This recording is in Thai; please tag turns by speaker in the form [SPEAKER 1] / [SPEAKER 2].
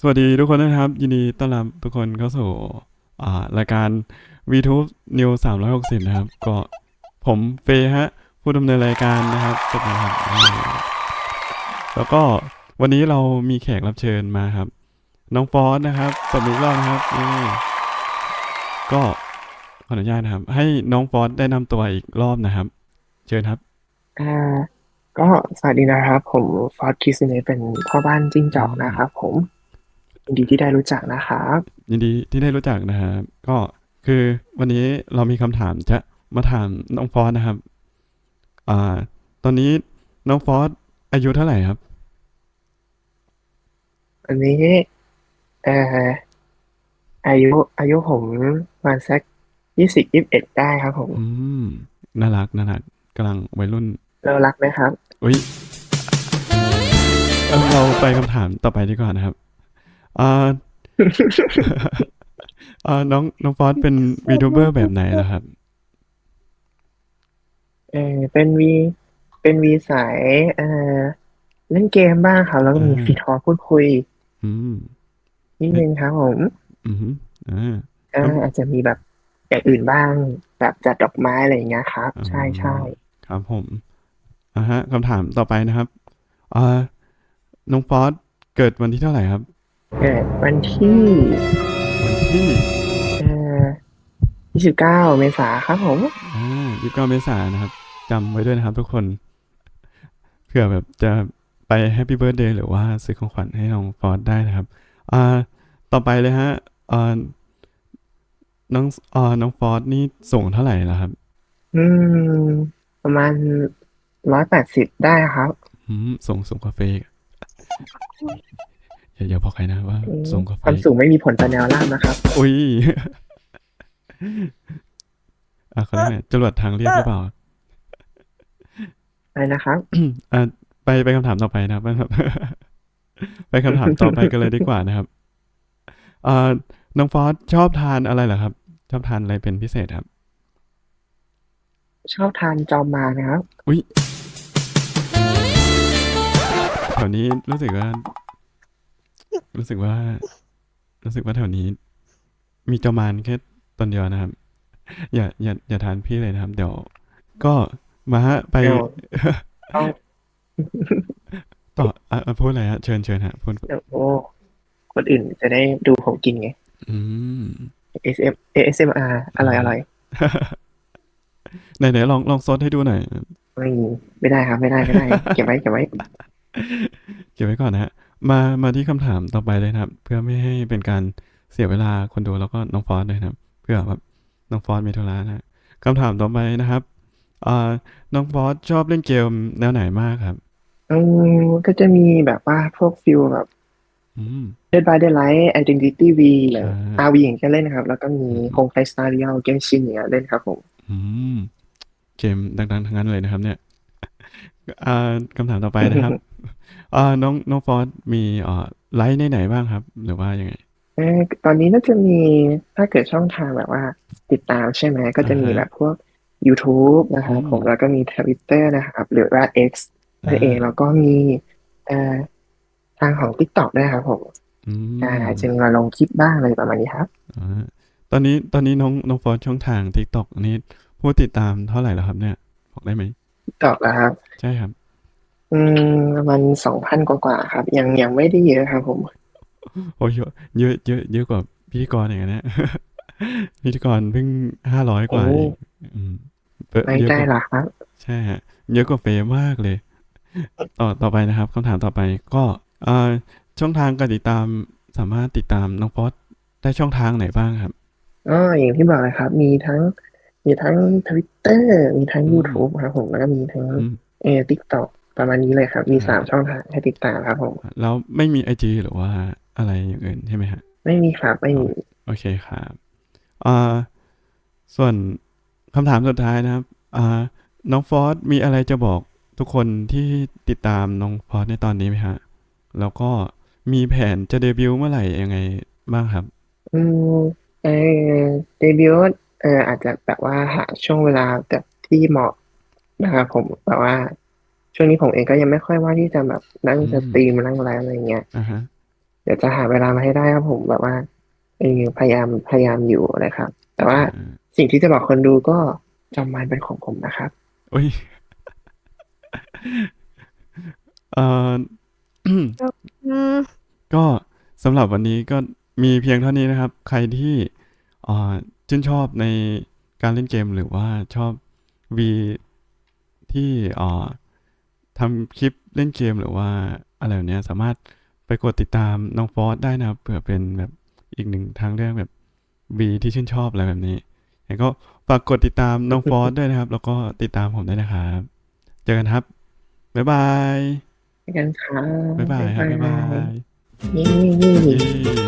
[SPEAKER 1] สวัสดีทุกคนนะครับ ยินดีต้อนรับทุกคนเข้าสู่รายการ VTube New 360 นะครับ ก็ผมเฟย์ฮะ ผู้ดำเนินรายการนะครับสุดนะครับ แล้วก็วันนี้เรามีแขกรับเชิญมาครับ น้องฟอสนะครับสวัสดีอีกรอบนะครับนี่ก็ขออนุญาตนะครับ ให้น้องฟอสได้นำตัวอีกรอบนะครับ เชิญครับ
[SPEAKER 2] อ่าก็สวัสดีนะครับ ผมฟอร์ดคริสเนเป็นพ่อบ้านจิ้งจอกนะครับ ผม ยินดีที่ได้รู้จักนะครับ
[SPEAKER 1] ยินดีที่ได้รู้จักนะครับก็คือวันนี้เรามีคำถามจะมาถามน้องฟอสนะครับ อ่า ตอนนี้น้องฟอสอายุเท่าไหร่ครับ
[SPEAKER 2] อันนี้เอ่ออายุอายุผมประมาณสักยี่สิบยี่สิบเอ็ดได้ครับผม
[SPEAKER 1] อืมน่ารักน่ารักกำลังวัยรุ่น
[SPEAKER 2] เรารักไหมครับ
[SPEAKER 1] อุ้ยเอ้าเราไปคำถามต่อไปดีกว่านะครับ อ่าอ่าน้องน้องฟอสเป็นวีทูเบอร์แบบไหนล่ะครับ
[SPEAKER 2] เออเป็นวีเป็นวีสายเอ่อเล่นเกมบ้างครับแล้วก็มี
[SPEAKER 1] อ่า
[SPEAKER 2] ฟีทอพูดคุย
[SPEAKER 1] อืม
[SPEAKER 2] นิดนึงครับผม
[SPEAKER 1] อืมอ่า
[SPEAKER 2] เอ่ออาจจะมีแบบอย่างอื่นบ้างแบบจัดดอกไม้อะไรอย่างเงี้ยครับ ใช่ใช่
[SPEAKER 1] ครับผมอ่าฮะคำถามต่อไปนะครับอ่าน้องฟอสเกิดวันที่เท่าไหร่ครับ
[SPEAKER 2] เกิดวันที่
[SPEAKER 1] วันที่
[SPEAKER 2] เอ่อยี่สิบเก้าเมษาครับผม
[SPEAKER 1] อ่ายี่สิบเก้าเมษายนนะครับจำไว้ด้วยนะครับทุกคนเผื่อแบบจะไปแฮปปี้เบิร์ดเดย์หรือว่าซื้อของขวัญให้น้องฟอสได้นะครับอ่าต่อไปเลยฮะอ่าน้องอ่าน้องฟอสนี่ส่งเท่าไหร่แล้วครับ
[SPEAKER 2] อืม ประมาณร้อยแปดสิบได้ครับ
[SPEAKER 1] อืมส่งส่งกาแฟ อีกอย่าอย่าบอกใครนะว่า
[SPEAKER 2] อืม
[SPEAKER 1] ส่งกาแฟ
[SPEAKER 2] ความสูงไม่มีผลต่อแนวล่ามนะครับ
[SPEAKER 1] อุ้ยอะเขาเรียกไงจรวดทางเรียบหรือเปล่า
[SPEAKER 2] อะไรนะครับ
[SPEAKER 1] อะไปไปคำถามต่อไปนะครับนะครับไปคำถามต่อไปกันเลยดีกว่านะครับอ่าน้องฟอสชอบทานอะไรเหรอครับ ชอบทานอะไรเป็นพิเศษครับ
[SPEAKER 2] ชอบทานจอมมานะครับ
[SPEAKER 1] อุ้ยแถวนี้รู้สึกว่า รู้สึกว่า รู้สึกว่าแถวนี้ มีจอมานแค่ตนเดียวนะครับ อย่าอย่าอย่าทานพี่เลยนะครับ เดี๋ยว ก็มาฮะไป
[SPEAKER 2] เดี๋ยวต้อง
[SPEAKER 1] ต่ออะอะพูดอะไรฮะเชิญเชิญฮะพูด
[SPEAKER 2] เดี๋ยวโอ้คนอื่นจะได้ดูผมกินไง
[SPEAKER 1] อืม
[SPEAKER 2] ASM ASMR อร่อยอร่อย
[SPEAKER 1] ไหนไหนลองลองซดให้ดูหน่อย
[SPEAKER 2] ไม่ไม่ได้ครับ ไม่ได้ไม่ได้ เก็บไว้เก็บไว้
[SPEAKER 1] เก็บไว้ก่อนนะฮะ มามาที่คำถามต่อไปเลยนะครับ เพื่อไม่ให้เป็นการเสียเวลาคนดูแล้วก็น้องฟอสด้วยนะครับ เพื่อแบบน้องฟอสมีธุระนะฮะคำถามต่อไปนะครับอ่าน้องฟอสชอบเล่นเกมแนวไหนมากครับ
[SPEAKER 2] อืมก็จะมีแบบว่าพวกฟิลแบบ
[SPEAKER 1] อืม
[SPEAKER 2] Dead by Daylight Identity V หรือ
[SPEAKER 1] อ่า
[SPEAKER 2] RV อย่างเงี้ยเล่นนะครับ แล้วก็มี Home Play Star Real Genshin อย่างเงี้ยเล่นครับผม
[SPEAKER 1] อืมเกมดังๆทั้งนั้นเลยนะครับ เนี่ยอ่าคำถามต่อไปนะครับ อ่าน้องน้องฟอสมีอ่าไลฟ์ในไหนบ้างครับ หรือว่ายังไง
[SPEAKER 2] เอ่อตอนนี้น่าจะมีถ้าเกิดช่องทางแบบว่า ติดตามใช่ไหมก็จะมี
[SPEAKER 1] อ่าฮะ
[SPEAKER 2] แบบพวก YouTube นะครับ
[SPEAKER 1] อืม
[SPEAKER 2] ผมแล้วก็มี Twitter นะครับ หรือว่า X นั่นเองแล้วก็มีเอ่อทางของ TikTok ด้วยครับผม
[SPEAKER 1] อืม
[SPEAKER 2] อ่าจะมีมาลงคลิปบ้างอะไรประมาณนี้ครับ
[SPEAKER 1] อ่าตอนนี้ตอนนี้น้องน้องฟอสช่องทาง TikTok นี้ผู้ติดตามเท่าไหร่แล้วครับเนี่ย บอกได้ไหม
[SPEAKER 2] TikTok นะครับ
[SPEAKER 1] ใช่ครับ
[SPEAKER 2] อืมประมาณสองพันกว่าๆครับ ยังยังไม่ได้เยอะครับผม
[SPEAKER 1] โอ้ยเยอะเยอะเยอะเยอะกว่าพิธีกรอย่างนั้นนะ พิธีกรเพิ่งห้าร้อยกว่า
[SPEAKER 2] โอ้
[SPEAKER 1] เองอืมเยอะ
[SPEAKER 2] ไม่
[SPEAKER 1] เยอะ
[SPEAKER 2] ได้
[SPEAKER 1] กว่า
[SPEAKER 2] หรอกครับ
[SPEAKER 1] ใช่ฮะเยอะกว่าเฟย์มากเลย ต่อต่อไปนะครับคำถามต่อไปก็อ่าช่องทางการติดตามสามารถติดตามน้องฟอสได้ช่องทางไหนบ้างครับ
[SPEAKER 2] อ๋ออย่างที่บอกเลยครับ มีทั้ง มีทั้ง Twitter มีทั้ง
[SPEAKER 1] อืม
[SPEAKER 2] YouTube ครับผมแล้วก็มีทั้ง
[SPEAKER 1] อืม
[SPEAKER 2] เออ TikTok ประมาณนี้เลยครับ มี
[SPEAKER 1] ครับ
[SPEAKER 2] สามช่องทางให้ติดตามครับผม
[SPEAKER 1] แล้วไม่มีไอจีหรือว่าอะไรอย่างอื่นใช่ไหมฮะ
[SPEAKER 2] ไม่มีครับ ไม่มี
[SPEAKER 1] โอเคครับอ่าส่วนคำถามสุดท้ายนะครับอ่าน้องฟอสมีอะไรจะบอกทุกคนที่ติดตามน้องฟอสในตอนนี้ไหมฮะ แล้วก็มีแผนจะเดบิวต์เมื่อไหร่ยังไงบ้างครับ
[SPEAKER 2] อืมเออเดบิวต์เอออาจจะแบบว่าหาช่วงเวลาแบบที่เหมาะนะครับผมแบบว่า ช่วงนี้ผมเองก็ยังไม่ค่อยว่างที่จะแบบนั่ง
[SPEAKER 1] อืม
[SPEAKER 2] สตรีมนั่งไลฟ์อะไรเงี้ย
[SPEAKER 1] อ่าฮะ
[SPEAKER 2] เดี๋ยวจะหาเวลามาให้ได้ครับผมแบบว่าเออพยายามพยายามอยู่นะครับ แต่ว่า
[SPEAKER 1] เออ
[SPEAKER 2] สิ่งที่จะบอกคนดูก็จอมมันเป็นของผมนะครับ
[SPEAKER 1] โอ้ยเอ่อ
[SPEAKER 3] อืม
[SPEAKER 1] ก็สำหรับวันนี้ก็มีเพียงเท่านี้นะครับ ใครที่เอ่อชื่นชอบในการเล่นเกมหรือว่าชอบวีที่เอ่อ ทำคลิปเล่นเกมหรือว่าอะไรแบบเนี้ยสามารถไปกดติดตามน้องฟอสได้นะครับเผื่อเป็นแบบอีกหนึ่งทางเลือกแบบวีที่ชื่นชอบอะไรแบบนี้แล้วก็ฝากกดติดตามน้องฟอสด้วยนะครับ แล้วก็ติดตามผมด้วยนะครับเจอกันครับบ๊ายบาย
[SPEAKER 2] ไปกันครับ
[SPEAKER 1] บ๊ายบายครับบ๊ายบาย
[SPEAKER 2] เย้
[SPEAKER 1] เย้